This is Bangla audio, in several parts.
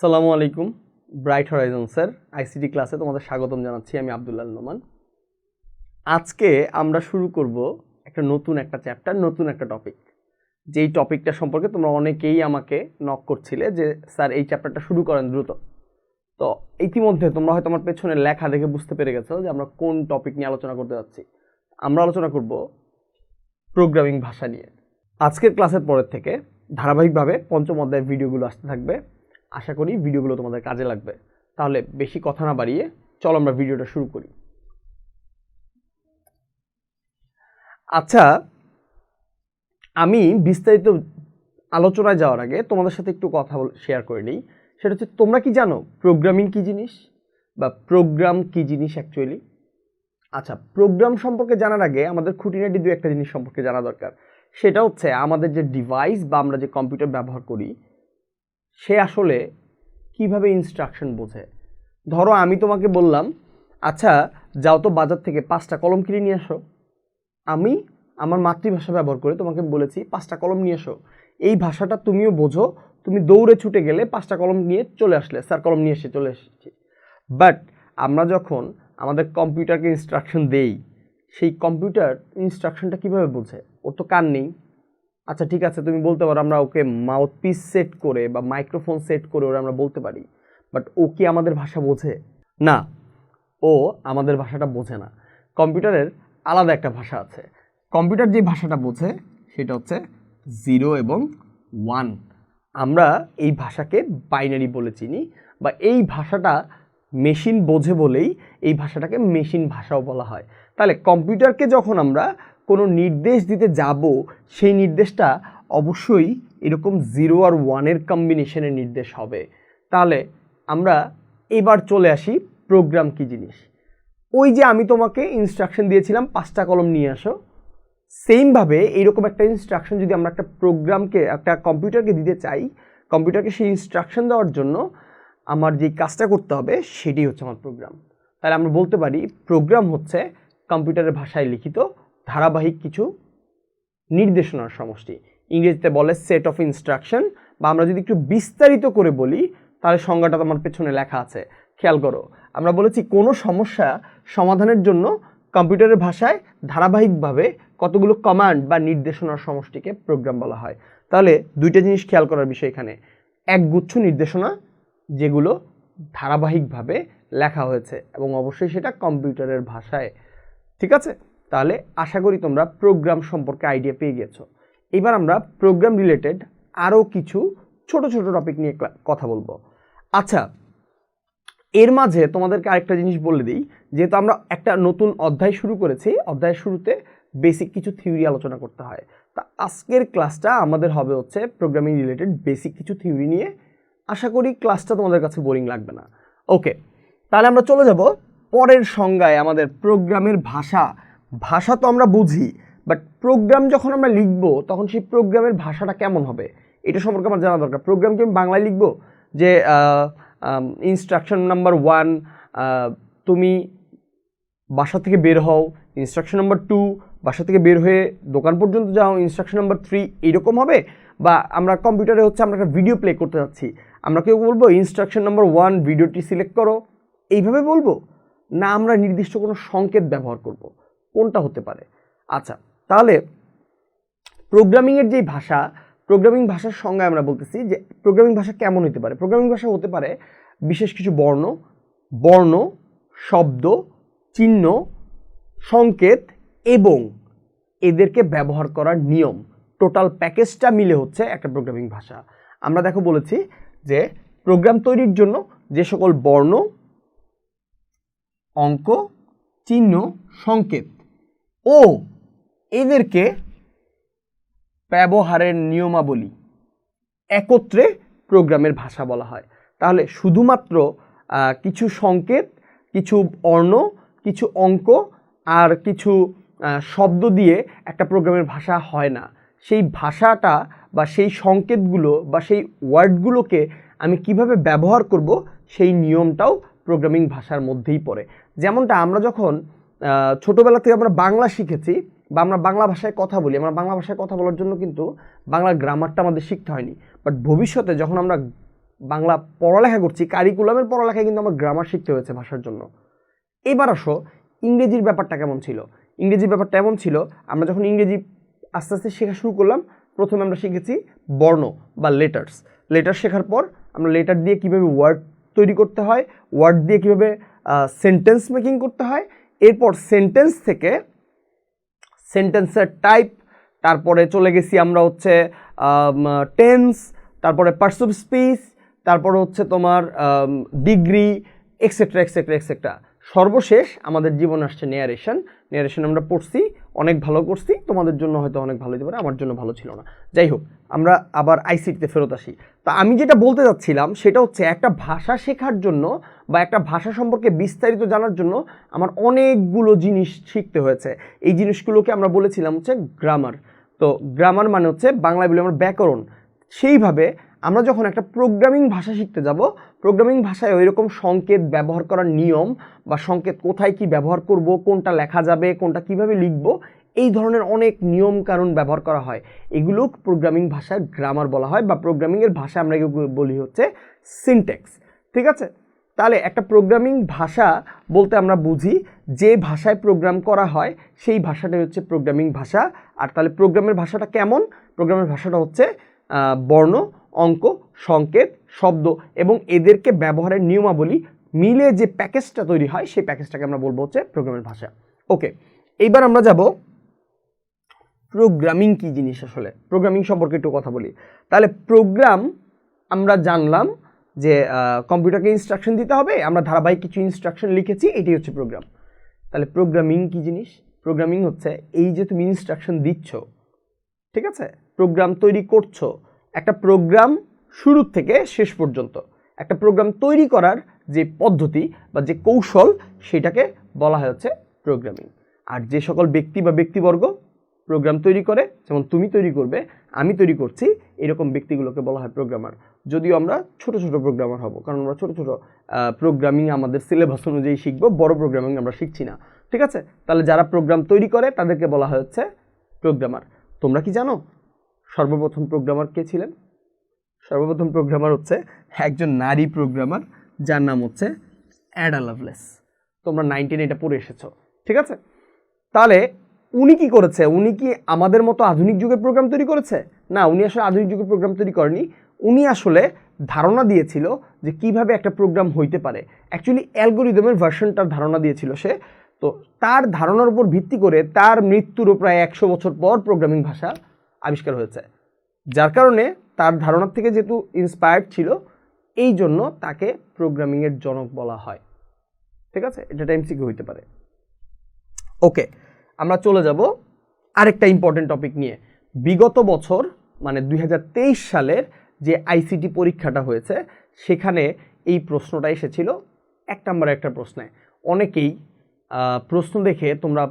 সালামু আলাইকুম ব্রাইট হরাইজন্সের আইসিটি ক্লাসে তোমাদের স্বাগতম জানাচ্ছি, আমি আবদুল্লাহ নোমান। আজকে আমরা শুরু করব একটা নতুন একটা চ্যাপ্টার নতুন একটা টপিক যেই টপিকটা সম্পর্কে তোমরা অনেকেই আমাকে নক করছিলে যে, স্যার, এই চ্যাপ্টারটা শুরু করেন দ্রুত। তো ইতিমধ্যে তোমরা হয়তো আমার পেছনে লেখা দেখে বুঝতে পেরে গেছো যে আমরা কোন টপিক নিয়ে আলোচনা করতে যাচ্ছি। আমরা আলোচনা করব প্রোগ্রামিং ভাষা নিয়ে। আজকের ক্লাসের পরের থেকে ধারাবাহিকভাবে পঞ্চম অধ্যায়ের ভিডিওগুলো আসতে থাকবে। আশা করি ভিডিওগুলো তোমাদের কাজে লাগবে। তাহলে বেশি কথা না বাড়িয়ে চলো আমরা ভিডিওটা শুরু করি। আচ্ছা আমি বিস্তারিত আলোচনায় যাওয়ার আগে তোমাদের সাথে একটু কথা শেয়ার করে নিই। সেটা হচ্ছে, তোমরা কি জানো প্রোগ্রামিং কি জিনিস? বা প্রোগ্রাম কি জিনিস অ্যাকচুয়ালি আচ্ছা প্রোগ্রাম সম্পর্কে জানার আগে আমাদের খুঁটিনাটি দু একটা জিনিস সম্পর্কে জানা দরকার। সেটা হচ্ছে, আমাদের যে ডিভাইস বা আমরা যে কম্পিউটার ব্যবহার করি সে আসলে কীভাবে ইনস্ট্রাকশন বোঝে? ধরো আমি তোমাকে বললাম আচ্ছা যাও তো বাজার থেকে পাঁচটা কলম কিনে নিয়ে আসো আমি আমার মাতৃভাষা ব্যবহার করে তোমাকে বলেছি, পাঁচটা কলম নিয়ে এসো। এই ভাষাটা তুমিও বোঝো, তুমি দৌড়ে ছুটে গেলে পাঁচটা কলম নিয়ে চলে আসলে, স্যার, কলম নিয়ে এসে চলে এসেছি। বাট আমরা যখন আমাদের কম্পিউটারকে ইনস্ট্রাকশন দেই, সেই কম্পিউটার ইনস্ট্রাকশনটা কীভাবে বোঝে? ওর তো কান নেই। আচ্ছা ঠিক আছে, তুমি বলতে পারো আমরা ওকে মাউথ পিস সেট করে বা মাইক্রোফোন সেট করে ওরা আমরা বলতে পারি। বাট ও কি আমাদের ভাষা বোঝে? না, ও আমাদের ভাষাটা বোঝে না। কম্পিউটারের আলাদা একটা ভাষা আছে। কম্পিউটার যে ভাষাটা বোঝে, সেটা হচ্ছে জিরো এবং ওয়ান আমরা এই ভাষাকে বাইনারি বলে চিনি বা এই ভাষাটা মেশিন বোঝে বলেই এই ভাষাটাকে মেশিন ভাষাও বলা হয়। তাহলে কম্পিউটারকে যখন আমরা কোনো নির্দেশ দিতে যাব, সেই নির্দেশটা অবশ্যই এরকম জিরো আর ওয়ানের কম্বিনেশনের নির্দেশ হবে। তাহলে আমরা এবার চলে আসি প্রোগ্রাম কি জিনিস। ওই যে আমি তোমাকে ইনস্ট্রাকশন দিয়েছিলাম, পাঁচটা কলম নিয়ে আসো। সেমভাবে এইরকম একটা ইনস্ট্রাকশন যদি আমরা একটা প্রোগ্রামকে একটা কম্পিউটারকে দিতে চাই কম্পিউটারকে সেই ইনস্ট্রাকশন দেওয়ার জন্য আমার যে কাজটা করতে হবে সেটি হচ্ছে আমার প্রোগ্রাম তাহলে আমরা বলতে পারি প্রোগ্রাম হচ্ছে কম্পিউটারের ভাষায় লিখিত ধারাবাহিক কিছু নির্দেশনার সমষ্টি। ইংরেজিতে বলে সেট অফ ইনস্ট্রাকশন বা আমরা যদি একটু বিস্তারিত করে বলি, তাহলে সংজ্ঞাটা তোমার পেছনে লেখা আছে। খেয়াল করো, আমরা বলেছি কোনো সমস্যা সমাধানের জন্য কম্পিউটারের ভাষায় ধারাবাহিকভাবে কতগুলো কমান্ড বা নির্দেশনার সমষ্টিকে প্রোগ্রাম বলা হয়। তাহলে দুইটা জিনিস খেয়াল করার বিষয় এখানে। একগুচ্ছ নির্দেশনা, যেগুলো ধারাবাহিকভাবে লেখা হয়েছে এবং অবশ্যই সেটা কম্পিউটারের ভাষায়। ঠিক আছে? তাহলে আশা করি তোমরা প্রোগ্রাম সম্পর্কে আইডিয়া পেয়ে গেছো। এবার আমরা প্রোগ্রাম রিলেটেড আরও কিছু ছোট ছোট টপিক নিয়ে কথা বলব। আচ্ছা এর মাঝে তোমাদেরকে আরেকটা জিনিস বলে দিই, যেহেতু আমরা একটা নতুন অধ্যায় শুরু করেছি, অধ্যায়ের শুরুতে বেসিক কিছু থিওরি আলোচনা করতে হয়। তা আজকের ক্লাসটা আমাদের হবে হচ্ছে প্রোগ্রামিং রিলেটেড বেসিক কিছু থিওরি নিয়ে। আশা করি ক্লাসটা তোমাদের কাছে বোরিং লাগবে না। ওকে তাহলে আমরা চলে যাব পরের সংজ্ঞায় আমাদের প্রোগ্রামের ভাষা ভাষা তো আমরা বুঝি বাট প্রোগ্রাম যখন আমরা লিখব, তখন সেই প্রোগ্রামের ভাষাটা কেমন হবে? এটা সম্পর্কে আমার জানা দরকার। প্রোগ্রাম কি আমি বাংলায় লিখব? যে ইনস্ট্রাকশন নাম্বার ওয়ান তুমি বাসা থেকে বের হও ইনস্ট্রাকশন নাম্বার টু বাসা থেকে বের হয়ে দোকান পর্যন্ত যাও ইনস্ট্রাকশন নাম্বার থ্রি এইরকম হবে? বা আমরা কম্পিউটারে হচ্ছে আমরা একটা ভিডিও প্লে করতে যাচ্ছি। আমরা কেউ বলব ইনস্ট্রাকশন নাম্বার ওয়ান ভিডিওটি সিলেক্ট করো। এইভাবে বলব? না, আমরা নির্দিষ্ট কোনো সংকেত ব্যবহার করব। কোনটা হতে পারে? আচ্ছা তাহলে প্রোগ্রামিংয়ের যেই ভাষা প্রোগ্রামিং ভাষার সঙ্গে আমরা বলতেছি যে প্রোগ্রামিং ভাষা কেমন হতে পারে? প্রোগ্রামিং ভাষা হতে পারে বিশেষ কিছু বর্ণ বর্ণ, শব্দ, চিহ্ন, সংকেত এবং এদেরকে ব্যবহার করার নিয়ম। টোটাল প্যাকেজটা মিলে হচ্ছে একটা প্রোগ্রামিং ভাষা। আমরা দেখো বলেছি যে প্রোগ্রাম তৈরির জন্য যে সকল বর্ণ, অঙ্ক, চিহ্ন, সংকেত ও, এদেরকে ব্যবহারের নিয়মাবলী একত্রে প্রোগ্রামের ভাষা বলা হয়। তাহলে শুধুমাত্র কিছু সংকেত, কিছু অর্ণ, কিছু অঙ্ক আর কিছু শব্দ দিয়ে একটা প্রোগ্রামের ভাষা হয় না। সেই ভাষাটা বা সেই সংকেতগুলো বা সেই ওয়ার্ডগুলোকে আমি কীভাবে ব্যবহার করব সেই নিয়মটাও প্রোগ্রামিং ভাষার মধ্যেই পড়ে। যেমনটা আমরা যখন ছোটোবেলা থেকে আমরা বাংলা শিখেছি বা আমরা বাংলা ভাষায় কথা বলি। আমরা বাংলা ভাষায় কথা বলার জন্য কিন্তু বাংলা গ্রামারটা আমাদের শিখতে হয়নি। বাট ভবিষ্যতে যখন আমরা বাংলা পড়ালেখা করছি কারিকুলামের পড়ালেখায় কিন্তু আমার গ্রামার শিখতে হয়েছে ভাষার জন্য। এবার আসো, ইংরেজির ব্যাপারটা কেমন ছিল? ইংরেজির ব্যাপারটা এমন ছিল, আমরা যখন ইংরেজি আস্তে আস্তে শেখা শুরু করলাম, প্রথমে আমরা শিখেছি বর্ণ বা লেটার্স লেটার শেখার পর আমরা লেটার দিয়ে কীভাবে ওয়ার্ড তৈরি করতে হয় ওয়ার্ড দিয়ে কীভাবে সেন্টেন্স মেকিং করতে হয় এরপর সেন্টেন্স থেকে সেন্টেন্সের টাইপ তারপরে চলে গেছি আমরা হচ্ছে টেন্স তারপরে পার্টস অফ স্পিচ তারপরে হচ্ছে তোমার ডিগ্রি এক্সেট্রা এক্সেট্রা এক্সেট্রা সর্বশেষ আমাদের জীবন আসছে নেয়ারেশন নেয়ারেশন আমরা পড়ছি অনেক ভালো করছি, তোমাদের জন্য হয়তো অনেক ভালো হতে পারে, আমার জন্য ভালো ছিল না। যাই হোক, আমরা আবার আইসিটিতে ফেরত আসি। তা আমি যেটা বলতে যাচ্ছিলাম, সেটা হচ্ছে একটা ভাষা শেখার জন্য বা একটা ভাষা সম্পর্কে বিস্তারিত জানার জন্য আমার অনেকগুলো জিনিস শিখতে হয়েছে। এই জিনিসগুলোকে আমরা বলেছিলাম হচ্ছে গ্রামার তো গ্রামার মানে হচ্ছে বাংলায় বলে আমার ব্যাকরণ। সেইভাবে আমরা যখন একটা প্রোগ্রামিং ভাষা শিখতে যাব প্রোগ্রামিং ভাষায় ওই রকম সংকেত ব্যবহার করার নিয়ম বা সংকেত কোথায় কি ব্যবহার করব, কোনটা লেখা যাবে, কোনটা কীভাবে লিখব, এই ধরনের অনেক নিয়ম কারণ ব্যবহার করা হয়। এগুলো প্রোগ্রামিং ভাষার গ্রামার বলা হয় বা প্রোগ্রামিংয়ের ভাষা আমরা বলি হচ্ছে সিনটেক্স ঠিক আছে? তাহলে একটা প্রোগ্রামিং ভাষা বলতে আমরা বুঝি, যে ভাষায় প্রোগ্রাম করা হয়, সেই ভাষাটাই হচ্ছে প্রোগ্রামিং ভাষা। আর তাহলে প্রোগ্রামের ভাষাটা কেমন? প্রোগ্রামের ভাষাটা হচ্ছে বর্ণ অঙ্ক, সংকেত, শব্দ এবং এদেরকে ব্যবহারের নিয়মাবলী মিলে যে প্যাকেজটা তৈরি হয়, সেই প্যাকেজটাকে আমরা বলব হচ্ছে প্রোগ্রামের ভাষা। ওকে, এইবার আমরা যাব প্রোগ্রামিং কি জিনিস আসলে? প্রোগ্রামিং সম্পর্কে একটু কথা বলি। তাহলে প্রোগ্রাম আমরা জানলাম যে কম্পিউটারকে ইনস্ট্রাকশন দিতে হবে, আমরা ধারাবাহিক কিছু ইনস্ট্রাকশন লিখেছি, এটাই হচ্ছে প্রোগ্রাম তাহলে প্রোগ্রামিং কি জিনিস? প্রোগ্রামিং হচ্ছে এই যে তুমি ইনস্ট্রাকশন দিচ্ছ, ঠিক আছে? প্রোগ্রাম তৈরি করছ একটা প্রোগ্রাম শুরু থেকে শেষ পর্যন্ত, একটা প্রোগ্রাম তৈরি করার যে পদ্ধতি বা যে কৌশল সেটাকে বলা হয় হচ্ছে প্রোগ্রামিং আর যে সকল ব্যক্তি বা ব্যক্তিবর্গ প্রোগ্রাম তৈরি করে, যেমন তুমি তৈরি করবে, আমি তৈরি করছি, এরকম ব্যক্তিগুলোকে বলা হয় প্রোগ্রামার যদিও আমরা ছোট ছোট প্রোগ্রামার হব, কারণ আমরা ছোট ছোট প্রোগ্রামিং আমাদের সিলেবাস অনুযায়ী শিখব, বড় প্রোগ্রামিং আমরা শিখছি না। ঠিক আছে? তাহলে যারা প্রোগ্রাম তৈরি করে, তাদেরকে বলা হচ্ছে প্রোগ্রামার তোমরা কি জানো? সর্বপ্রথম প্রোগ্রামার কে ছিলেন? সর্বপ্রথম প্রোগ্রামার হচ্ছে একজন নারী প্রোগ্রামার যার নাম হচ্ছে অ্যাডা লাভলেস তোমরা নাইনটিন এটা পড়ে এসেছ, ঠিক আছে? তাহলে উনি কি করেছে? উনি কি আমাদের মতো আধুনিক যুগের প্রোগ্রাম তৈরি করেছে? না, উনি আসলে আধুনিক যুগের প্রোগ্রাম তৈরি করেনি। উনি আসলে ধারণা দিয়েছিল যে কীভাবে একটা প্রোগ্রাম হইতে পারে। অ্যাকচুয়ালি অ্যালগোরিদমের ভার্সনটার ধারণা দিয়েছিল সে। তো তার ধারণার উপর ভিত্তি করে তার মৃত্যুরও প্রায় একশো বছর পর প্রোগ্রামিং ভাষা আবিষ্কার হয়েছে। যার কারণে তার ধারণার থেকে যেহেতু ইন্সপায়ার্ড ছিল, এই জন্য তাকে প্রোগ্রামিংয়ের জনক বলা হয়। ঠিক আছে? এটা টাইম সিকে হইতে পারে। ওকে আমরা চলে যাব আরেকটা ইম্পর্টেন্ট টপিক নিয়ে। বিগত বছর মানে দু হাজার তেইশ সালের যে আইসিটি পরীক্ষাটা হয়েছে, সেখানে এই প্রশ্নটা এসেছিল এক নম্বরে একটা প্রশ্নে। অনেকেই প্রশ্ন দেখে তোমরা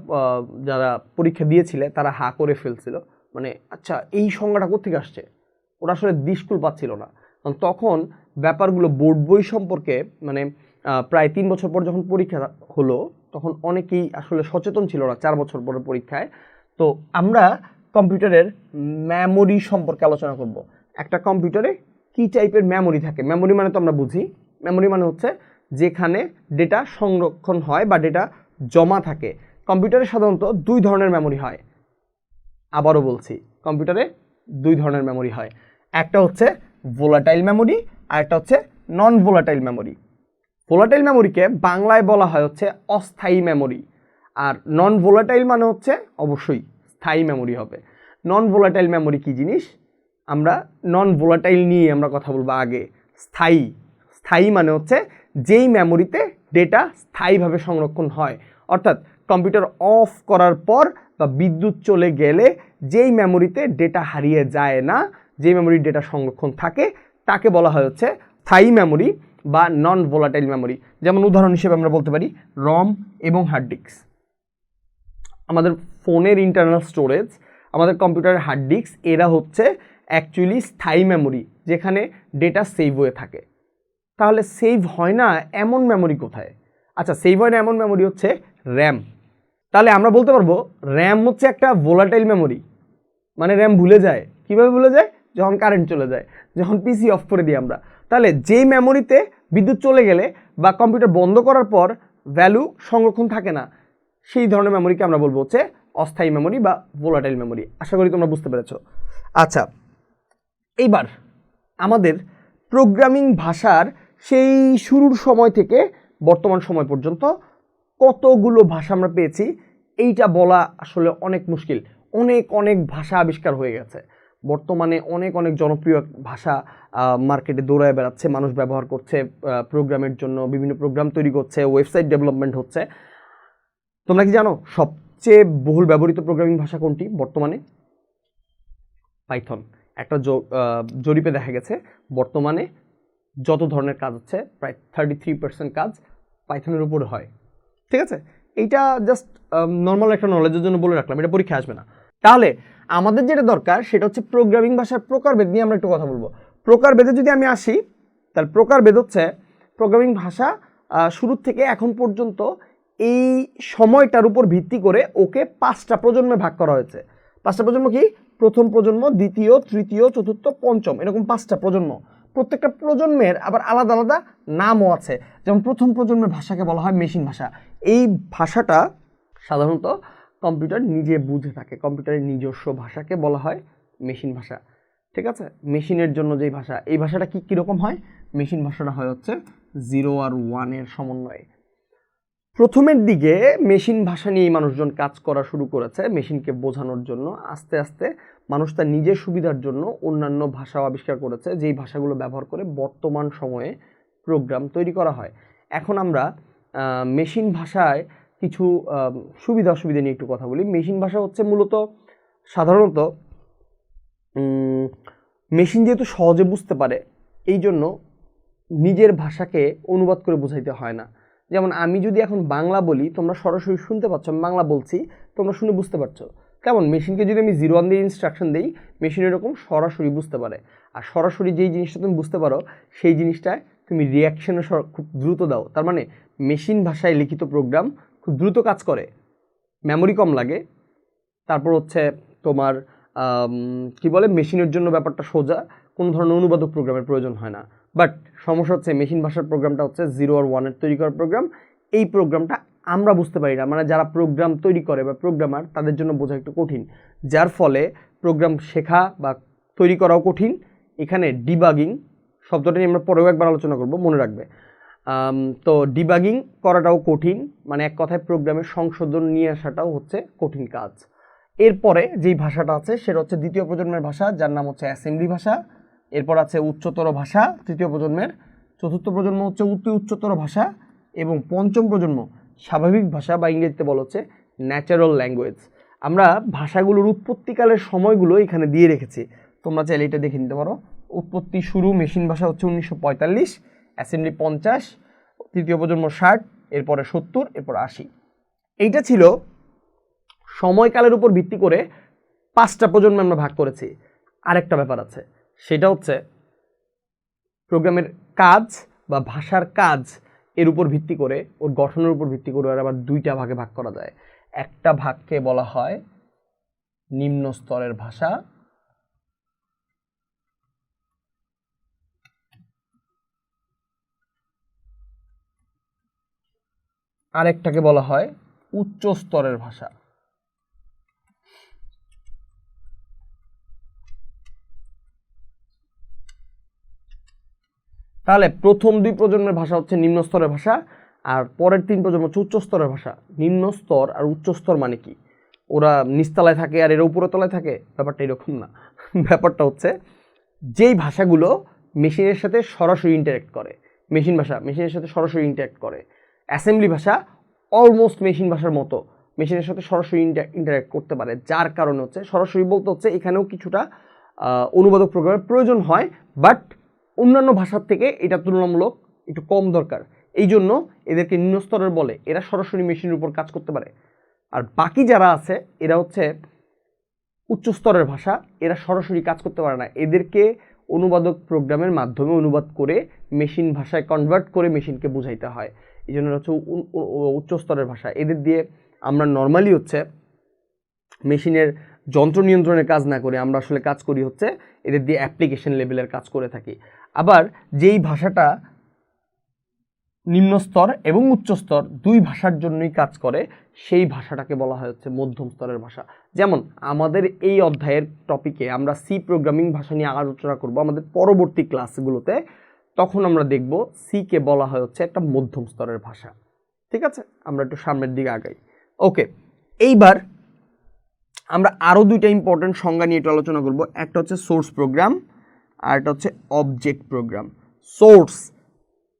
যারা পরীক্ষা দিয়েছিলে, তারা হা করে ফেলছিল। মানে আচ্ছা এই সংজ্ঞাটা কোথেকে আসছে? ওরা আসলে দিশকুল পাচ্ছিল না। তখন ব্যাপারগুলো বোর্ড বই সম্পর্কে মানে প্রায় তিন বছর পর যখন পরীক্ষা হলো, তখন অনেকেই আসলে সচেতন ছিল না চার বছর পরের পরীক্ষায়। তো আমরা কম্পিউটারের মেমোরি সম্পর্কে আলোচনা করব। একটা কম্পিউটারে কি টাইপের মেমোরি থাকে? মেমোরি মানে তো আমরা বুঝি। মেমোরি মানে হচ্ছে যেখানে ডেটা সংরক্ষণ হয় বা ডেটা জমা থাকে। কম্পিউটারে সাধারণত দুই ধরনের মেমোরি হয়। আবারও বলছি, কম্পিউটারে দুই ধরনের মেমোরি হয়। একটা হচ্ছে ভোলাটাইল মেমোরি আর একটা হচ্ছে নন ভোলাটাইল মেমোরি ভোলাটাইল মেমোরিকে বাংলায় বলা হয় হচ্ছে অস্থায়ী মেমোরি আর নন ভোলাটাইল মানে হচ্ছে অবশ্যই স্থায়ী মেমোরি হবে। নন ভোলাটাইল মেমোরি কি জিনিস? আমরা নন ভোলাটাইল নিয়ে আমরা কথা বলব আগে। স্থায়ী। স্থায়ী মানে হচ্ছে যেই মেমোরিতে ডেটা স্থায়ীভাবে সংরক্ষণ হয়। অর্থাৎ কম্পিউটার অফ করার পর বা বিদ্যুৎ চলে গেলে যেই মেমোরিতে ডেটা হারিয়ে যায় না, যেই মেমোরির ডেটা সংরক্ষণ থাকে, তাকে বলা হয় হচ্ছে স্থায়ী মেমোরি বা নন ভোলাটাইল মেমোরি যেমন উদাহরণ হিসেবে আমরা বলতে পারি রম এবং হার্ড ডিস্ক আমাদের ফোনের ইন্টারনাল স্টোরেজ আমাদের কম্পিউটারের হার্ড ডিস্ক এরা হচ্ছে অ্যাকচুয়ালি স্থায়ী মেমোরি যেখানে ডেটা সেভ হয়ে থাকে। তাহলে সেভ হয় না এমন মেমোরি কোথায়? আচ্ছা সেভ হয় না এমন মেমোরি হচ্ছে র্যাম তাহলে আমরা বলতে পারব র্যাম হচ্ছে একটা ভোলাটাইল মেমোরি মানে র্যাম ভুলে যায়। কীভাবে ভুলে যায়? যখন কারেন্ট চলে যায়। যখন পিসি অফ করে দিই আমরা। তাহলে যেই মেমোরিতে বিদ্যুৎ চলে গেলে বা কম্পিউটার বন্ধ করার পর ভ্যালু সংরক্ষণ থাকে না, সেই ধরনের মেমোরিকে আমরা বলব হচ্ছে অস্থায়ী মেমোরি বা ভোলাটাইল মেমোরি আশা করি তোমরা বুঝতে পেরেছ। আচ্ছা এইবার আমাদের প্রোগ্রামিং ভাষার সেই শুরুর সময় থেকে বর্তমান সময় পর্যন্ত কতগুলো ভাষা আমরা পেয়েছি, এইটা বলা আসলে অনেক মুশকিল। অনেক অনেক ভাষা আবিষ্কার হয়ে গেছে। বর্তমানে অনেক অনেক জনপ্রিয় ভাষা মার্কেটে দৌড়ায় বেড়াচ্ছে, মানুষ ব্যবহার করছে প্রোগ্রামের জন্য বিভিন্ন প্রোগ্রাম তৈরি করছে, ওয়েবসাইট ডেভেলপমেন্ট হচ্ছে। তোমরা কি জানো সবচেয়ে বহুল ব্যবহৃত প্রোগ্রামিং ভাষা কোনটি বর্তমানে? পাইথন। একটা জরিপে দেখা গেছে, বর্তমানে যত ধরনের কাজ হচ্ছে, প্রায় থার্টি থ্রি পার্সেন্ট কাজ পাইথনের উপরে হয়। ঠিক আছে? এইটা জাস্ট নর্মাল একটা নলেজের জন্য বলে রাখলাম, এটা পরীক্ষা আসবে না। তাহলে, আমাদের যেটা দরকার, সেটা হচ্ছে প্রোগ্রামিং ভাষার প্রকারভেদ নিয়ে আমরা একটু কথা বলব। প্রকারভেদে যদি আমি আসি, তাহলে প্রকারভেদ হচ্ছে প্রোগ্রামিং ভাষা শুরুর থেকে এখন পর্যন্ত এই সময়টার উপর ভিত্তি করে ওকে পাঁচটা প্রজন্মে ভাগ করা হয়েছে। পাঁচটা প্রজন্ম কি? প্রথম প্রজন্ম, দ্বিতীয়, তৃতীয়, চতুর্থ, পঞ্চম, এরকম পাঁচটা প্রজন্ম। প্রত্যেকটা প্রজন্মের আবার আলাদা আলাদা নামও আছে। যেমন প্রথম প্রজন্মের ভাষাকে বলা হয় মেশিন ভাষা। এই ভাষাটা সাধারণত কম্পিউটার নিজে বুঝে থাকে। কম্পিউটারের নিজস্ব ভাষাকে বলা হয় মেশিন ভাষা। ঠিক আছে? মেশিনের জন্য যেই ভাষা, এই ভাষাটা কি কীরকম হয়? মেশিন ভাষাটা হয় হচ্ছে জিরো আর ওয়ানের সমন্বয়ে। প্রথমের দিকে মেশিন ভাষা নিয়েই মানুষজন কাজ করা শুরু করেছে, মেশিনকে বোঝানোর জন্য। আস্তে আস্তে মানুষ তার নিজের সুবিধার জন্য অন্যান্য ভাষাও আবিষ্কার করেছে, যেই ভাষাগুলো ব্যবহার করে বর্তমান সময়ে প্রোগ্রাম তৈরি করা হয়। এখন আমরা মেশিন ভাষায় কিছু সুবিধা অসুবিধা নিয়ে একটু কথা বলি। মেশিন ভাষা হচ্ছে মূলত সাধারণত মেশিন যেহেতু সহজে বুঝতে পারে এই জন্য নিজের ভাষাকে অনুবাদ করে বোঝাইতে হয় না। যেমন আমি যদি এখন বাংলা বলি, তোমরা সরাসরি শুনতে পাচ্ছ, আমি বাংলা বলছি, তোমরা শুনে বুঝতে পারছ। কেমন? মেশিনকে যদি আমি জিরো ওয়ান দিয়ে ইনস্ট্রাকশন দিই মেশিন এরকম সরাসরি বুঝতে পারে। আর সরাসরি যেই জিনিসটা তুমি বুঝতে পারো, সেই জিনিসটায় তুমি রিয়াকশনে খুব দ্রুত দাও। তার মানে মেশিন ভাষায় লিখিত প্রোগ্রাম খুব দ্রুত কাজ করে। মেমোরি কম লাগে। তারপর হচ্ছে তোমার কি বলে? মেশিনের জন্য ব্যাপারটা সোজা। কোনো ধরনের অনুবাদক প্রোগ্রামের প্রয়োজন হয় না। বাট সমস্যা হচ্ছে মেশিন ভাষার প্রোগ্রামটা হচ্ছে জিরো আর ওয়ানের তৈরি করা প্রোগ্রাম। এই প্রোগ্রামটা আমরা বুঝতে পারি না। মানে যারা প্রোগ্রাম তৈরি করে বা প্রোগ্রামার, তাদের জন্য বোঝা একটু কঠিন। যার ফলে প্রোগ্রাম শেখা বা তৈরি করাও কঠিন। এখানে ডিবাগিং শব্দটা নিয়ে আমরা পরেও একবার আলোচনা করব, মনে রাখবে। তো ডিবাগিং করাটাও কঠিন। মানে এক কথায় প্রোগ্রামের সংশোধন নিয়ে আসাটাও হচ্ছে কঠিন কাজ। এরপরে যেই ভাষাটা আছে, সেটা হচ্ছে দ্বিতীয় প্রজন্মের ভাষা, যার নাম হচ্ছে অ্যাসেম্বলি ভাষা। এরপর আছে উচ্চতর ভাষা, তৃতীয় প্রজন্মের। চতুর্থ প্রজন্ম হচ্ছে অতি উচ্চতর ভাষা এবং পঞ্চম প্রজন্ম স্বাভাবিক ভাষা বা ইংরেজিতে বলা হচ্ছে ন্যাচারাল ল্যাঙ্গুয়েজ আমরা ভাষাগুলোর উৎপত্তিকালের সময়গুলো এখানে দিয়ে রেখেছি। তোমরা চাইলে এটা দেখে নিতে পারো। উৎপত্তি শুরু মেশিন ভাষা হচ্ছে উনিশশো পঁয়তাল্লিশ অ্যাসেম্বলি পঞ্চাশ, তৃতীয় প্রজন্ম ষাট, এরপরে সত্তর, এরপর আশি। এইটা ছিল সময়কালের উপর ভিত্তি করে পাঁচটা প্রজন্মে আমরা ভাগ করেছি। আরেকটা ব্যাপার আছে। সেটা হচ্ছে প্রোগ্রামের কাজ বা ভাষার কাজ এর উপর ভিত্তি করে, ওর গঠনের উপর ভিত্তি করে আবার দুইটা ভাগে ভাগ করা যায়। একটা ভাগকে বলা হয় নিম্ন স্তরের ভাষা, আরেকটাকে বলা হয় উচ্চ স্তরের ভাষা। তাহলে প্রথম দুই প্রজন্মের ভাষা হচ্ছে নিম্ন স্তরের ভাষা, আর পরের তিন প্রজন্ম হচ্ছে উচ্চ স্তরের ভাষা। নিম্ন স্তর আর উচ্চ স্তর মানে কি? ওরা নিচতলায় থাকে আর এরা উপরে তলায় থাকে? ব্যাপারটা এরকম না। ব্যাপারটা হচ্ছে যেই ভাষাগুলো মেশিনের সাথে সরাসরি ইন্টারেক্ট করে, মেশিন ভাষা, মেশিনের সাথে সরাসরি ইন্টারেক্ট করে। অ্যাসেম্বলি ভাষা অলমোস্ট মেশিন ভাষার মতো মেশিনের সাথে সরাসরি ইন্টারেক্ট করতে পারে। যার কারণে হচ্ছে সরাসরি বলতে হচ্ছে এখানেও কিছুটা অনুবাদক প্রোগ্রামের প্রয়োজন হয় বাট অন্যান্য ভাষার থেকে এটা তুলনামূলক একটু কম দরকার। এই জন্য এদেরকে নিম্ন স্তরের বলে, এরা সরাসরি মেশিনের উপর কাজ করতে পারে। আর বাকি যারা আছে, এরা হচ্ছে উচ্চ স্তরের ভাষা, এরা সরাসরি কাজ করতে পারে না। এদেরকে অনুবাদক প্রোগ্রামের মাধ্যমে অনুবাদ করে মেশিন ভাষায় কনভার্ট করে মেশিনকে বুঝাইতে হয়। এই জন্য হচ্ছে উচ্চ স্তরের ভাষা। এদের দিয়ে আমরা নর্মালি হচ্ছে মেশিনের যন্ত্র নিয়ন্ত্রণের কাজ না করে আমরা আসলে কাজ করি হচ্ছে এদের দিয়ে অ্যাপ্লিকেশন লেভেলের কাজ করে থাকি। আবার যেই ভাষাটা নিম্নস্তর এবং উচ্চস্তর দুই ভাষার জন্যই কাজ করে, সেই ভাষাটাকে বলা হয় হচ্ছে মধ্যম স্তরের ভাষা। যেমন আমাদের এই অধ্যায়ের টপিকে আমরা সি প্রোগ্রামিং ভাষা নিয়ে আলোচনা করব আমাদের পরবর্তী ক্লাসগুলোতে তখন আমরা দেখব সিকে বলা হয় হচ্ছে একটা মধ্যম স্তরের ভাষা। ঠিক আছে? আমরা একটু সামনের দিকে আগাই। ওকে এইবার আমরা আরও দুইটা ইম্পর্টেন্ট সংজ্ঞা নিয়ে একটু আলোচনা করব। একটা হচ্ছে সোর্স প্রোগ্রাম আর একটা হচ্ছে অবজেক্ট প্রোগ্রাম সোর্স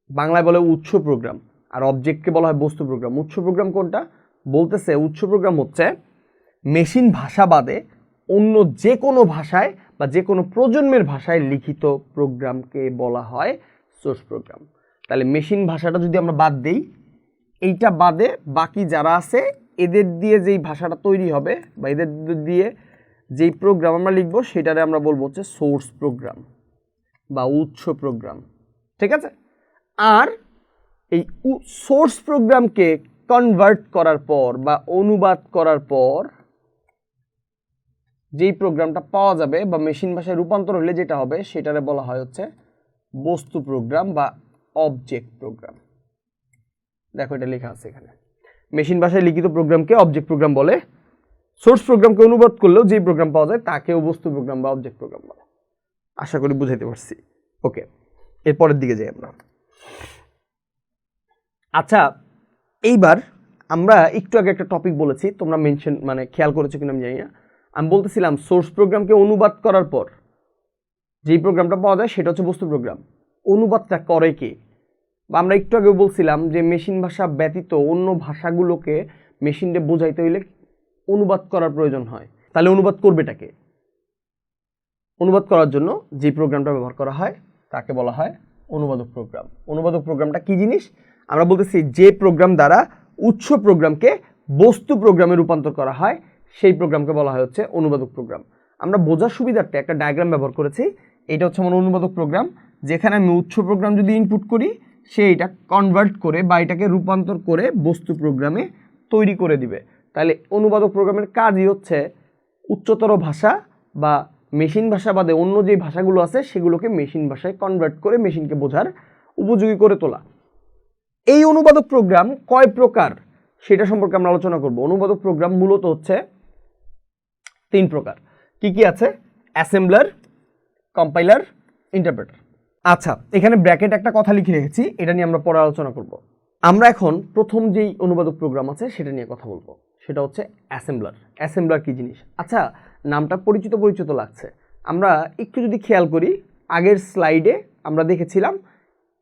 বাংলায় বলে উৎস প্রোগ্রাম আর অবজেক্টকে বলা হয় বস্তু প্রোগ্রাম উৎস প্রোগ্রাম কোনটা? বলতেছে উৎস প্রোগ্রাম হচ্ছে মেশিন ভাষা বাদে অন্য যে কোনো ভাষায় বা যে কোনো প্রজন্মের ভাষায় লিখিত প্রোগ্রামকে বলা হয় সোর্স প্রোগ্রাম তাহলে মেশিন ভাষাটা যদি আমরা বাদ দিই, এইটা বাদে বাকি যারা আছে এদের দিয়ে যেই ভাষাটা তৈরি হবে বা এদের দিয়ে যেই প্রোগ্রাম আমরা লিখব, সেটারে আমরা বলব হচ্ছে সোর্স প্রোগ্রাম বা উৎস প্রোগ্রাম ঠিক আছে? আর এই সোর্স প্রোগ্রামকে কনভার্ট করার পর বা অনুবাদ করার পর যেই প্রোগ্রামটা পাওয়া যাবে বা মেশিন ভাষায় রূপান্তর হলে যেটা হবে, সেটারে বলা হয় হচ্ছে বস্তু প্রোগ্রাম বা অবজেক্ট প্রোগ্রাম দেখো এটা লেখা আছে এখানে। মেশিন ভাষায় লিখিত প্রোগ্রামকে অবজেক্ট প্রোগ্রাম বলে। সোর্স প্রোগ্রামকে অনুবাদ করলেও যেই প্রোগ্রাম পাওয়া যায়, তাকেও বস্তু প্রোগ্রাম বা অবজেক্ট প্রোগ্রাম বলে। আশা করি বুঝাইতে পারছি। ওকে এরপরের দিকে যাই আমরা। আচ্ছা এইবার আমরা একটু আগে একটা টপিক বলেছি, তোমরা মেনশন মানে খেয়াল করেছ কিনা আমি জানি না। আমি বলতেছিলাম সোর্স প্রোগ্রামকে অনুবাদ করার পর যেই প্রোগ্রামটা পাওয়া যায়, সেটা হচ্ছে বস্তু প্রোগ্রাম অনুবাদটা করে কে? আমরা একটু আগে বলছিলাম যে মেশিন ভাষা ব্যতীত অন্য ভাষাগুলোকে মেশিনকে বোঝাইতে হইলে অনুবাদ করার প্রয়োজন হয়। তাহলে অনুবাদ করবেটাকে? অনুবাদ করার জন্য যে প্রোগ্রামটা ব্যবহার করা হয়, তাকে বলা হয় অনুবাদক প্রোগ্রাম। অনুবাদক প্রোগ্রামটা কি জিনিস? আমরা বলতেছি যে প্রোগ্রাম দ্বারা উৎস প্রোগ্রামকে বস্তু প্রোগ্রামে রূপান্তর করা হয়, সেই প্রোগ্রামকে বলা হয় হচ্ছে অনুবাদক প্রোগ্রাম। আমরা বোঝার সুবিধার্থে একটা ডায়াগ্রাম ব্যবহার করেছি। এটা হচ্ছে আমার অনুবাদক প্রোগ্রাম, যেখানে আমি উৎস প্রোগ্রাম যদি ইনপুট করি সে এটা কনভার্ট করে বা এটাকে রূপান্তর করে বস্তু প্রোগ্রামে তৈরি করে দিবে। তাহলে অনুবাদক প্রোগ্রামের কাজই হচ্ছে উচ্চতর ভাষা বা মেশিন ভাষা বাদে অন্য যে ভাষাগুলো আছে, সেগুলোকে মেশিন ভাষায় কনভার্ট করে মেশিনকে বোঝার উপযোগী করে তোলা। এই অনুবাদক প্রোগ্রাম কয় প্রকার? সেটা সম্পর্কে আমরা আলোচনা করব। অনুবাদক প্রোগ্রাম মূলত হচ্ছে তিন প্রকার। কি কি আছে? অ্যাসেম্বলার কম্পাইলার ইন্টারপ্রেটার আচ্ছা এখানে ব্র্যাকেট একটা কথা লিখে রেখেছি, এটা নিয়ে আমরা পরে আলোচনা করব। আমরা এখন প্রথম যেই অনুবাদক প্রোগ্রাম আছে, সেটা নিয়ে কথা বলব। সেটা হচ্ছে অ্যাসেম্বলার অ্যাসেম্বলার কি জিনিস? আচ্ছা নামটা পরিচিত পরিচিত লাগছে। আমরা একটু যদি খেয়াল করি, আগের স্লাইডে আমরা দেখেছিলাম,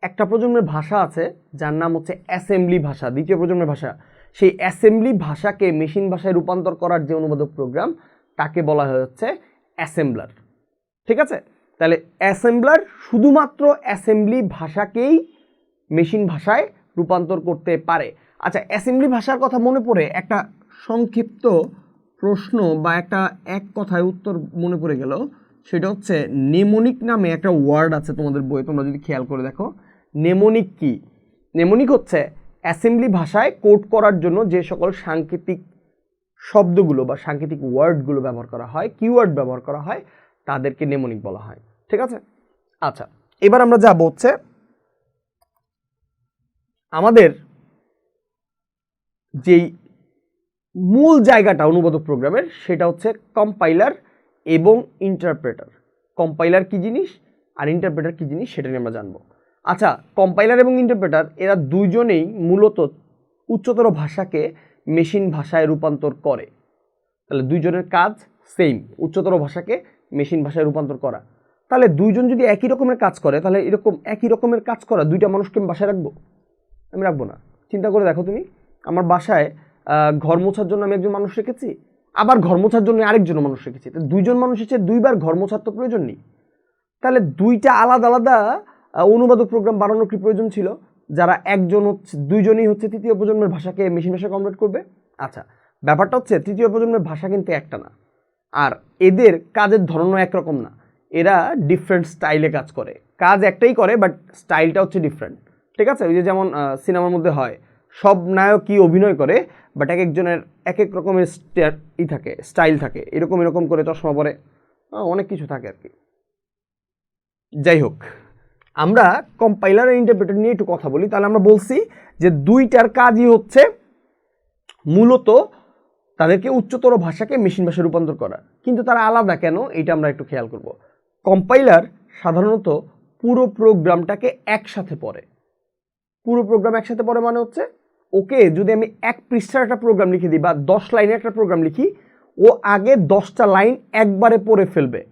একটা প্রজন্মের ভাষা আছে, যার নাম হচ্ছে অ্যাসেম্বলি ভাষা, দ্বিতীয় প্রজন্মের ভাষা। সেই অ্যাসেম্বলি ভাষাকে মেশিন ভাষায় রূপান্তর করার যে অনুবাদক প্রোগ্রাম তাকে বলা হয় হচ্ছে অ্যাসেম্বলার ঠিক আছে? তাহলে অ্যাসেম্বলার শুধুমাত্র অ্যাসেম্বলি ভাষাকেই মেশিন ভাষায় রূপান্তর করতে পারে। আচ্ছা অ্যাসেম্বলি ভাষার কথা মনে পড়ে একটা সংক্ষিপ্ত প্রশ্ন বা একটা এক কথায় উত্তর মনে পড়ে গেল। সেটা হচ্ছে, নেমোনিক নামে একটা ওয়ার্ড আছে তোমাদের বইয়ে, তোমরা যদি খেয়াল করে দেখো। নেমোনিক কি? নেমোনিক হচ্ছে অ্যাসেম্বলি ভাষায় কোড করার জন্য যে সকল সাংকেতিক শব্দগুলো বা সাংকেতিক ওয়ার্ডগুলো ব্যবহার করা হয়, কিওয়ার্ড ব্যবহার করা হয় তাদেরকে নেমোনিক বলা হয়। ঠিক আছে? আচ্ছা এবার আমরা যাব হচ্ছে আমাদের যেই মূল জায়গাটা অনুবাদক প্রোগ্রামের, সেটা হচ্ছে কম্পাইলার এবং ইন্টারপ্রেটার কম্পাইলার কি জিনিস আর ইন্টারপ্রেটার কি জিনিস সেটা নিয়ে আমরা জানব। আচ্ছা কম্পাইলার এবং ইন্টারপ্রেটার এরা দুইজনেই মূলত উচ্চতর ভাষাকে মেশিন ভাষায় রূপান্তর করে। তাহলে দুইজনের কাজ সেম উচ্চতর ভাষাকে মেশিন ভাষায় রূপান্তর করা। তাহলে দুইজন যদি একই রকমের কাজ করে, তাহলে এরকম একই রকমের কাজ করা, দুইটা মানুষকে আমি বাসায় রাখব? আমি রাখব না। চিন্তা করে দেখো তুমি, আমার বাসায় ঘর মোছার জন্য আমি একজন মানুষ রেখেছি, আবার ঘর মোছার জন্য আরেকজন মানুষ রেখেছি। তো দুইজন মানুষ এসে দুইবার ঘর মোছার তো প্রয়োজন নেই। তাহলে দুইটা আলাদা আলাদা অনুবাদক প্রোগ্রাম বানানোর কি প্রয়োজন ছিল? যারা একজন হচ্ছে, দুইজনই হচ্ছে তৃতীয় প্রজন্মের ভাষাকে, মেশিন ভাষায় কনভার্ট করবে? আচ্ছা ব্যাপারটা হচ্ছে, তৃতীয় প্রজন্মের ভাষা কিন্তু একটা না। আর এদের কাজের ধরনও একরকম না। এরা ডিফারেন্ট স্টাইলে কাজ করে। কাজ একটাই করে বাট স্টাইলটা হচ্ছে ডিফারেন্ট ঠিক আছে? ওই যে যেমন সিনেমার মধ্যে হয়, সব নায়কই অভিনয় করে বাট এক একজনের এক এক রকমের ই থাকে স্টাইল থাকে। এরকম এরকম করে চশমা পরে অনেক কিছু থাকে আর কি। যাই হোক, আমরা কম্পাইলার ইন্টারপ্রেটার নিয়ে একটু কথা বলি। তাহলে আমরা বলছি যে দুইটার কাজই হচ্ছে মূলত তাদেরকে উচ্চতর ভাষাকে মেশিন ভাষায় রূপান্তর করা। কিন্তু তারা আলাদা কেন? এটা আমরা একটু খেয়াল করব। কম্পাইলার সাধারণত পুরো প্রোগ্রামটাকে একসাথে পড়ে। পুরো প্রোগ্রাম একসাথে পড়ে মানে হচ্ছে, ওকে যদি আমি এক পৃষ্ঠার একটা প্রোগ্রাম লিখে দিই বা দশ লাইনের একটা প্রোগ্রাম লিখি, ও আগে দশটা লাইন একবারে পড়ে ফেলবে।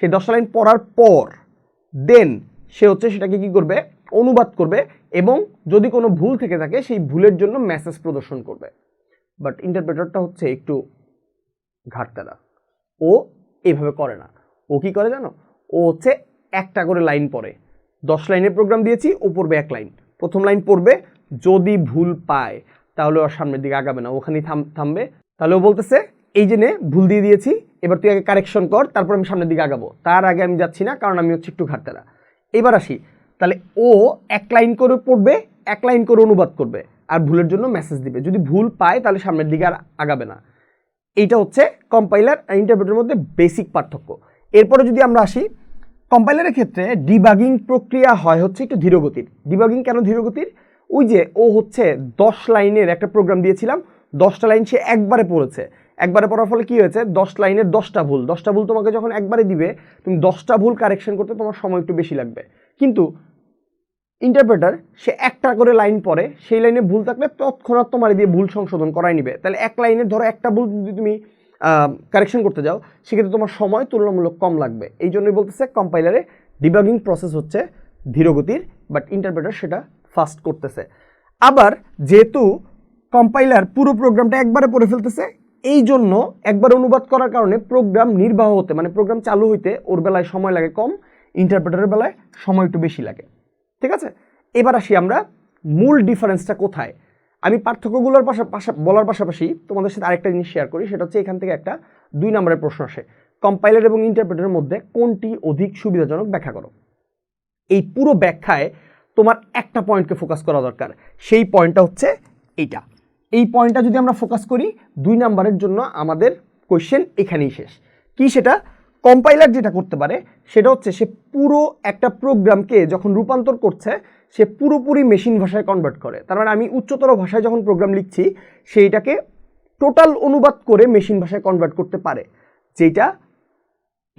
সেই দশটা লাইন পড়ার পর দেন সে হচ্ছে সেটাকে কি করবে? অনুবাদ করবে এবং যদি কোনো ভুল থেকে থাকে, সেই ভুলের জন্য মেসেজ প্রদর্শন করবে। বাট ইন্টারপ্রেটারটা হচ্ছে একটু ঘাটতারা ও এভাবে করে না। ও কি করে জানো? ও হচ্ছে একটা করে লাইন পড়ে। দশ লাইনের প্রোগ্রাম দিয়েছি, ও পড়বে এক লাইন প্রথম লাইন পড়বে, যদি ভুল পায়, তাহলে ওর সামনের দিকে আগাবে না, ওখানেই থাম থামবে। তাহলে ও বলতেছে, এই যে নে, ভুল দিয়ে দিয়েছি, এবার তুই আগে কারেকশন কর, তারপর আমি সামনের দিকে আগাবো। তার আগে আমি যাচ্ছি না, কারণ আমি হচ্ছে একটু ঘাটতারা এবার আসি, তাহলে ও এক লাইন করে পড়বে, এক লাইন করে অনুবাদ করবে। আর ভুলের জন্য মেসেজ দিবে। যদি ভুল পায়, তাহলে সামনের দিকে আর আগাবে না। এইটা হচ্ছে কম্পাইলার আর ইন্টারপ্রেটের মধ্যে বেসিক পার্থক্য। এরপরে যদি আমরা আসি কম্পাইলারের ক্ষেত্রে ডিবাগিং প্রক্রিয়া হয় হচ্ছে একটু ধীরগতির ডিবাগিং কেন ধীরগতির ওই যে ও হচ্ছে দশ লাইনের একটা প্রোগ্রাম দিয়েছিলাম, দশটা লাইন সে একবারে পড়েছে। একবারে পড়ার ফলে কি হয়েছে? দশ লাইনের দশটা ভুল। দশটা ভুল তোমাকে যখন একবারে দিবে, তুমি দশটা ভুল কারেকশন করতে তোমার সময় একটু বেশি লাগবে। কিন্তু ইন্টারপ্রেটার সে একটা করে লাইন পড়ে, সেই লাইনে ভুল থাকলে তৎক্ষণাৎ তোমার দিয়ে ভুল সংশোধন করাই নিবে। তাহলে এক লাইনে ধরো একটা ভুল যদি তুমি কারেকশন করতে যাও, সেক্ষেত্রে তোমার সময় তুলনামূলক কম লাগবে। এই জন্যই বলতেছে কম্পাইলারে ডিবাগিং প্রসেস হচ্ছে ধীরগতির বাট ইন্টারপ্রেটার সেটা ফাস্ট করতেছে। আবার যেহেতু কম্পাইলার পুরো প্রোগ্রামটা একবারে পড়ে ফেলতেছে, এই জন্য একবার অনুবাদ করার কারণে প্রোগ্রাম নির্বাহ হতে মানে প্রোগ্রাম চালু হইতে ওর বেলায় সময় লাগে কম ইন্টারপ্রেটারের বেলায় সময় একটু বেশি লাগে। ঠিক আছে? এবার আসি আমরা মূল ডিফারেন্সটা কোথায়? আমি পার্থক্যগুলোর পাশা বলার পাশাপাশি তোমাদের সাথে আরেকটা জিনিস শেয়ার করি, সেটা হচ্ছে এখান থেকে একটা দুই নম্বরের প্রশ্ন আসে। কম্পাইলার এবং ইন্টারপ্রেটারের মধ্যে কোনটি অধিক সুবিধাজনক ব্যাখ্যা করো। এই পুরো ব্যাখ্যায় তোমার একটা পয়েন্টকে ফোকাস করা দরকার, সেই পয়েন্টটা হচ্ছে এইটা। এই পয়েন্টটা যদি আমরা ফোকাস করি, দুই নাম্বারের জন্য আমাদের কোয়েশ্চেন এখানেই শেষ। কি সেটা? কম্পাইলার যেটা করতে পারে, সেটা হচ্ছে সে পুরো একটা প্রোগ্রামকে যখন রূপান্তর করছে, সে পুরোপুরি মেশিন ভাষায় কনভার্ট করে। তার মানে আমি উচ্চতর ভাষায় যখন প্রোগ্রাম লিখছি, সেইটাকে টোটাল অনুবাদ করে মেশিন ভাষায় কনভার্ট করতে পারে, যেটা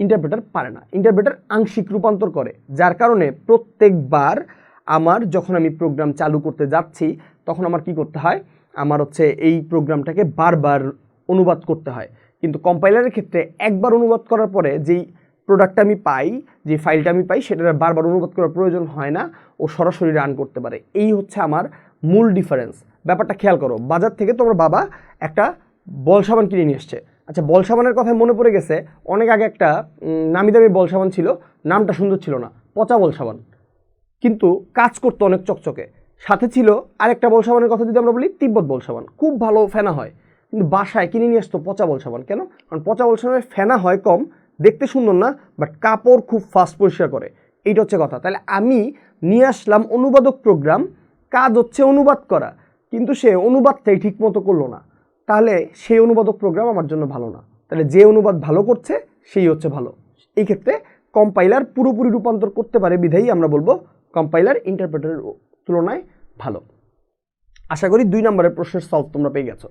ইন্টারপ্রেটার পারে না। ইন্টারপ্রেটার আংশিক রূপান্তর করে। যার কারণে প্রত্যেকবার আমার যখন আমি প্রোগ্রাম চালু করতে যাচ্ছি, তখন আমার কি করতে হয়? আমার হচ্ছে এই প্রোগ্রামটাকে বারবার অনুবাদ করতে হয়। কিন্তু কম্পাইলারের ক্ষেত্রে একবার অনুবাদ করার পরে যেই প্রোডাক্টটা আমি পাই যে ফাইলটা আমি পাই সেটা বারবার অনুবাদ করার প্রয়োজন হয় না ও সরাসরি রান করতে পারে। এই হচ্ছে আমার মূল ডিফারেন্স ব্যাপারটা খেয়াল করো, বাজার থেকে তোমার বাবা একটা বল সাবান কিনে নিয়ে এসছে। আচ্ছা বল সাবানের কথা মনে পড়ে গেছে, অনেক আগে একটা নামি দামি বল সাবান ছিল, নামটা সুন্দর ছিল না, পচা বল সাবান। কিন্তু কাজ করতো অনেক চকচকে। সাথে ছিল আরেকটা বল সাবানের কথা যদি আমরা বলি, তিব্বত বল সাবান। খুব ভালো ফেনা হয়। কিন্তু বাসায় কিনে নিয়ে আসতো পচা বল সাবান। কেন? কারণ পচা বল সাবানের ফেনা হয় কম, দেখতে সুন্দর না বাট কাপড় খুব ফাস্ট পরিষ্কার করে। এইটা হচ্ছে কথা। তাহলে আমি নিয়ে আসলাম অনুবাদক প্রোগ্রাম কাজ হচ্ছে অনুবাদ করা। কিন্তু সে অনুবাদটাই ঠিক মতো করল না। তাহলে সেই অনুবাদক প্রোগ্রাম আমার জন্য ভালো না। তাহলে যে অনুবাদ ভালো করছে, সেই হচ্ছে ভালো। এই ক্ষেত্রে কম্পাইলার পুরোপুরি রূপান্তর করতে পারে বিধায়ী, আমরা বলব কম্পাইলার ইন্টারপ্রেটারের তুলনায় ভালো। আশা করি দুই নম্বরের প্রশ্নের সলভ তোমরা পেয়ে গেছো।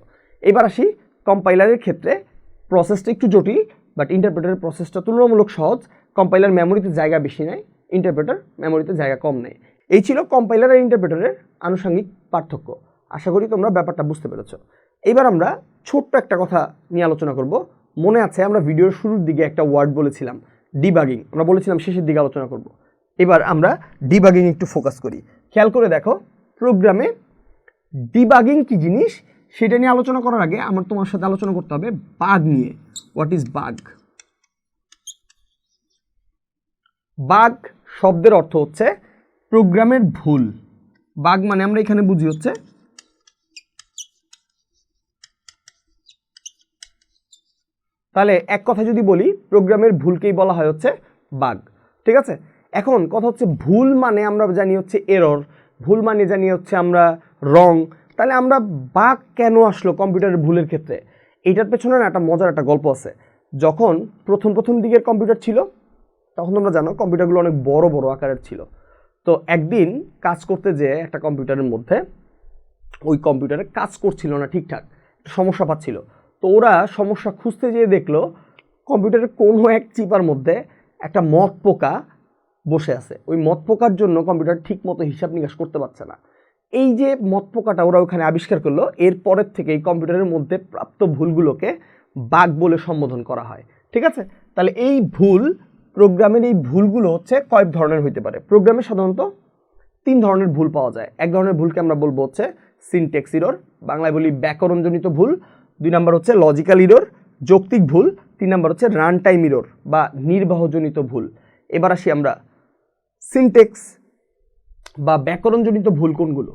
এবার আসি কম্পাইলারের ক্ষেত্রে। প্রসেসটা একটু জটিল বাট ইন্টারপ্রেটারের প্রসেসটা তুলনামূলক সহজ। কম্পাইলার মেমোরিতে জায়গা বেশি নেয় ইন্টারপ্রেটার মেমোরিতে জায়গা কম নেয়। এই ছিল কম্পাইলার আর ইন্টারপ্রেটারের আনুষঙ্গিক পার্থক্য। আশা করি তোমরা ব্যাপারটা বুঝতে পেরেছ। এবার আমরা ছোট্ট একটা কথা নিয়ে আলোচনা করব। মনে আছে আমরা ভিডিওর শুরুর দিকে একটা ওয়ার্ড বলেছিলাম ডিবাগিং আমরা বলেছিলাম শেষের দিকে আলোচনা করব। এবার আমরা ডিবাগিং একটু ফোকাস করি। খেয়াল করে দেখো প্রোগ্রামে ডিবাগিং কি জিনিস? সেটা নিয়ে আলোচনা করার আগে আমার তোমার সাথে আলোচনা করতে হবে বাঘ নিয়ে। হোয়াট ইজ বাঘ? বাঘ শব্দের অর্থ হচ্ছে প্রোগ্রামের ভুল। বাঘ মানে আমরা এখানে বুঝি হচ্ছে তাহলে এক কথা যদি বলি, প্রোগ্রামের ভুলকেই বলা হয় হচ্ছে বাঘ। ঠিক আছে? এখন কথা হচ্ছে ভুল মানে আমরা জানি হচ্ছে এরর ভুল মানে জানি হচ্ছে আমরা রং তাহলে আমরা বাগ কেন আসলো কম্পিউটারের ভুলের ক্ষেত্রে? এইটার পেছনে না একটা মজার একটা গল্প আছে। যখন প্রথম প্রথম দিকের কম্পিউটার ছিল, তখন তোমরা জানো কম্পিউটারগুলো অনেক বড় বড় আকারের ছিল। তো একদিন কাজ করতে যেয়ে একটা কম্পিউটারের মধ্যে, ওই কম্পিউটারে কাজ করছিল না ঠিকঠাক, সমস্যা পাচ্ছিল। তো ওরা সমস্যা খুঁজতে যেয়ে দেখল কম্পিউটারের কোনো এক চিপার মধ্যে একটা মদ পোকা বসে আছে। ওই মদ পোকার জন্য কম্পিউটার ঠিক মতো হিসাব নিকাশ করতে পারছে না। এই যে মত পোকাটা ওরা ওখানে আবিষ্কার করল, এর পরের থেকে এই কম্পিউটারের মধ্যে প্রাপ্ত ভুলগুলোকে বাগ বলে সম্বোধন করা হয়। ঠিক আছে? তাহলে এই ভুল, প্রোগ্রামের এই ভুলগুলো হচ্ছে কয়েক ধরনের হইতে পারে। প্রোগ্রামে সাধারণত তিন ধরনের ভুল পাওয়া যায়। এক ধরনের ভুলকে আমরা বলব হচ্ছে সিনটেক্স ইরোর বাংলায় বলি ব্যাকরণজনিত ভুল। দুই নাম্বার হচ্ছে লজিক্যাল ইরোর যৌক্তিক ভুল। তিন নাম্বার হচ্ছে রান টাইম ইরোর বা নির্বাহজনিত ভুল। এবার আসি আমরা সিনটেক্স বা ব্যাকরণজনিত ভুল কোনগুলো?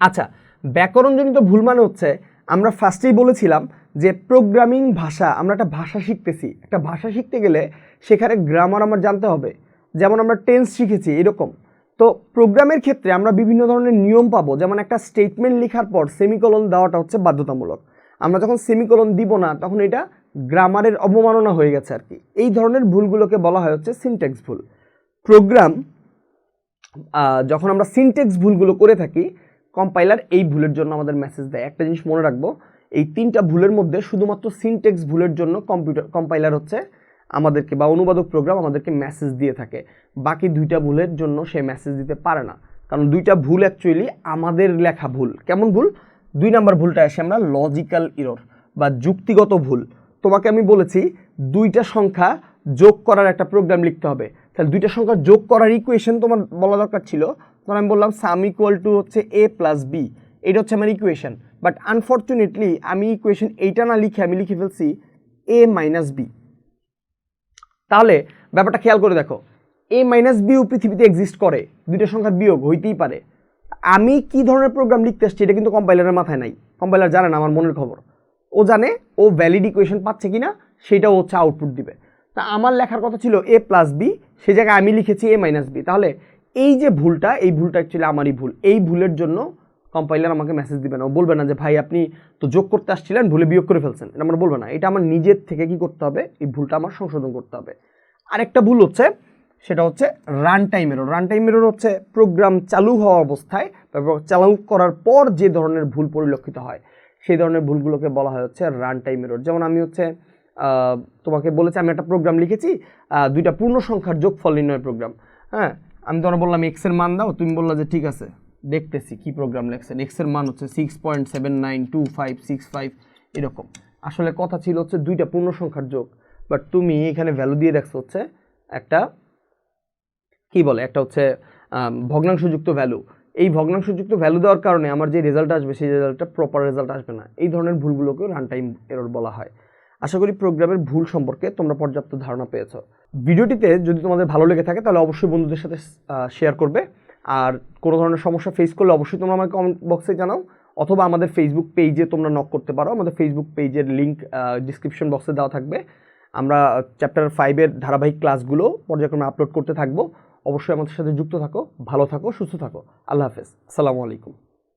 আচ্ছা ব্যাকরণজনিত ভুল মানে হচ্ছে আমরা ফার্স্টেই বলেছিলাম যে প্রোগ্রামিং ভাষা, আমরা একটা ভাষা শিখতেছি। একটা ভাষা শিখতে গেলে সেখানে গ্রামার আমার জানতে হবে। যেমন আমরা টেন্স শিখেছি, এরকম। তো প্রোগ্রামের ক্ষেত্রে আমরা বিভিন্ন ধরনের নিয়ম পাবো। যেমন একটা স্টেটমেন্ট লেখার পর সেমিকলন দেওয়াটা হচ্ছে বাধ্যতামূলক। আমরা যখন সেমিকলন দিব না, তখন এটা গ্রামারের অবমাননা হয়ে গেছে আর কি। এই ধরনের ভুলগুলোকে বলা হয় হচ্ছে সিনটেক্স ভুল। প্রোগ্রাম যখন আমরা সিনটেক্স ভুলগুলো করে থাকি কম্পাইলার এই ভুলের জন্য আমাদের মেসেজ দেয়। একটা জিনিস মনে রাখব, এই তিনটা ভুলের মধ্যে শুধুমাত্র সিনটেক্স ভুলের জন্য কম্পিউটার কম্পাইলার হচ্ছে আমাদেরকে বা অনুবাদক প্রোগ্রাম আমাদেরকে মেসেজ দিয়ে থাকে। বাকি দুইটা ভুলের জন্য সে মেসেজ দিতে পারে না। কারণ দুইটা ভুল অ্যাকচুয়ালি আমাদের লেখা ভুল। কেমন ভুল? দুই নাম্বার ভুলটা আসে আমরা লজিক্যাল ইরর বা যুক্তিগত ভুল। তোমাকে আমি বলেছি, দুইটা সংখ্যা যোগ করার একটা প্রোগ্রাম লিখতে হবে। তাহলে দুইটা সংখ্যা যোগ করার ইকুয়েশন তোমার বলা দরকার ছিল তখন আমি বললাম সাম ইকুয়াল টু হচ্ছে এ প্লাস বি এটা হচ্ছে আমার ইকুয়েশন বাট আনফর্চুনেটলি আমি ইকুয়েশন এইটা না লিখে আমি লিখে ফেলছি এ মাইনাস বি তাহলে ব্যাপারটা খেয়াল করে দেখো এ মাইনাস বিও পৃথিবীতে এক্সিস্ট করে, দুইটা সংখ্যার বিয়োগ হইতেই পারে। আমি কি ধরনের প্রোগ্রাম লিখতে আসছি এটা কিন্তু কম্পাইলারের মাথায় নাই। কম্পাইলার জানে না আমার মনের খবর। ও জানে, ও ভ্যালিড ইকুয়েশন পাচ্ছে কিনা, সেটাও হচ্ছে আউটপুট দিবে। তা আমার লেখার কথা ছিল এ প্লাস বি সে জায়গায় আমি লিখেছি এ মাইনাস বি তাহলে এই যে ভুলটা, এই ভুলটা অ্যাকচুয়ালি আমারই ভুল। এই ভুলের জন্য কম্পাইলার আমাকে মেসেজ দিবে না। ও বলবে না যে, ভাই, আপনি তো যোগ করতে আসছিলেন, ভুলে বিয়োগ করে ফেলছেন। এটা আমার বলবে না। এটা আমার নিজের থেকে কি করতে হবে? এই ভুলটা আমার সংশোধন করতে হবে। আরেকটা ভুল হচ্ছে, সেটা হচ্ছে run time error run time error হচ্ছে প্রোগ্রাম চালু হওয়া অবস্থায়, তারপর চালু করার পর যে ধরনের ভুল পরিলক্ষিত হয়, সেই ধরনের ভুলগুলোকে বলা হয় হচ্ছে রান টাইম এরর যেমন আমি হচ্ছে তোমাকে বলেছি, আমি একটা প্রোগ্রাম লিখেছি দুইটা পূর্ণ সংখ্যার যোগফল নির্ণয় প্রোগ্রাম হ্যাঁ? আমি তোমার বললাম এক্সের মান দাও, তুমি বললা যে ঠিক আছে, দেখতেছি কি প্রোগ্রাম লেখছেন এক্সের মান হচ্ছে six point seven nine two five six five এরকম। আসলে কথা ছিল হচ্ছে দুইটা পূর্ণ সংখ্যার যোগ বাট তুমি এখানে ভ্যালু দিয়ে রাখছো হচ্ছে একটা, কি বলে, একটা হচ্ছে ভগ্নাংশযুক্ত ভ্যালু এই ভগ্নাংশযুক্ত ভ্যালু দেওয়ার কারণে আমার যে রেজাল্ট আসবে, সেই রেজাল্টটা প্রপার রেজাল্ট আসবে না। এই ধরনের ভুলগুলোকেও রান টাইম এরর বলা হয়। আশা করি প্রোগ্রামের ভুল সম্পর্কে তোমরা পর্যাপ্ত ধারণা পেয়েছ। ভিডিওটিতে যদি তোমাদের ভালো লেগে থাকে, তাহলে অবশ্যই বন্ধুদের সাথে শেয়ার করবে। আর কোনো ধরনের সমস্যা ফেস করলে অবশ্যই তোমরা আমাকে কমেন্ট বক্সে জানাও, অথবা আমাদের ফেসবুক পেজে তোমরা নক করতে পারো। আমাদের ফেসবুক পেজের লিঙ্ক ডিসক্রিপশন বক্সে দেওয়া থাকবে। আমরা চ্যাপ্টার ফাইভের ধারাবাহিক ক্লাসগুলো পর্যায়ক্রমে আপলোড করতে থাকব। অবশ্যই আমাদের সাথে যুক্ত থাকো, ভালো থাকো, সুস্থ থাকো। আল্লাহ হাফেজ। আসসালামু আলাইকুম।